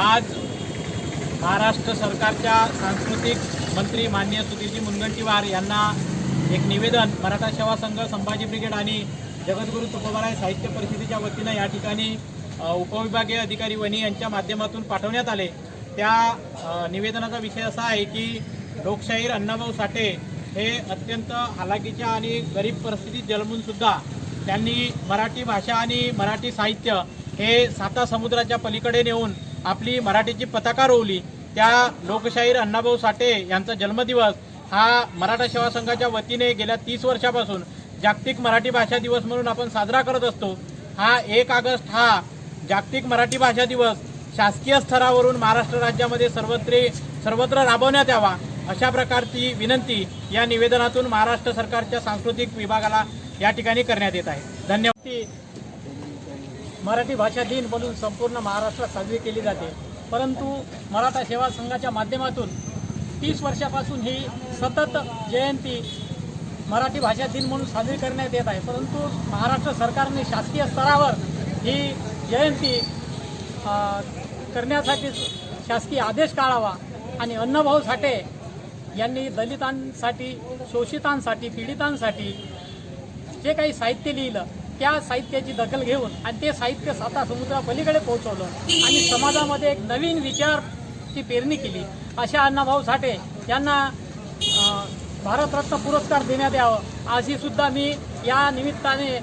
आज महाराष्ट्र सरकारच्या सांस्कृतिक मंत्री मान्य सुधीरजी मुनगंटीवार यांना एक निवेदन मराठा सेवा संघ संभाजी ब्रिगेड आणि जगद्गुरू तुकोबाराय साहित्य परिषदेच्या वतीनं या ठिकाणी उपविभागीय अधिकारी वनी यांच्या माध्यमातून पाठवण्यात आले. त्या निवेदनाचा विषय असा आहे की लोकशाहीर अण्णाभाऊ साठे हे अत्यंत हालाकीच्या आणि गरीब परिस्थितीत जन्मूनसुद्धा त्यांनी मराठी भाषा आणि मराठी साहित्य हे साता समुद्राच्या पलीकडे नेऊन आपली मराठीची पताका रोवली. त्या लोकशाहीर अण्णाभाऊ साठे यांचा जन्मदिवस हा मराठा सेवा संघाच्या वतीने गेल्या तीस वर्षापासून जागतिक मराठी भाषा दिवस म्हणून आपण साजरा करत असतो. हा एक ऑगस्ट हा जागतिक मराठी भाषा दिवस शासकीय स्तरावरून महाराष्ट्र राज्यामध्ये सर्वत्र सर्वत्र राबवण्यात यावा अशा प्रकारची विनंती या निवेदनातून महाराष्ट्र सरकारच्या सांस्कृतिक विभागाला या ठिकाणी करण्यात येत आहे. धन्यवाद. मराठी भाषा दिन म्हणून संपूर्ण महाराष्ट्रात साजरी केली जाते. परंतु मराठा सेवा संघाच्या माध्यमातून तीस वर्षापासून ही सतत जयंती मराठी भाषा दिन म्हणून साजरी करण्यात येत आहे. परंतु महाराष्ट्र सरकारने शासकीय स्तरावर ही जयंती करण्यासाठी शासकीय आदेश काढावा आणि अण्णाभाऊ साठे यांनी दलितांसाठी शोषितांसाठी पीडितांसाठी जे काही साहित्य लिहिलं त्या साहित्याची दखल घेऊन आणि ते साहित्य साता समुद्रापलीकडे पोहोचवलं. आणि समाजामध्ये एक नवीन विचारची पेरणी केली. अशा अण्णाभाऊ साठे यांना भारतरत्न पुरस्कार देण्यात यावं. अशी सुद्धा मी या निमित्ताने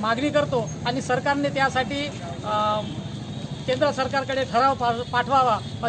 मागणी करतो आणि सरकारने त्यासाठी केंद्र सरकारकडे ठराव पाठवावा. अशी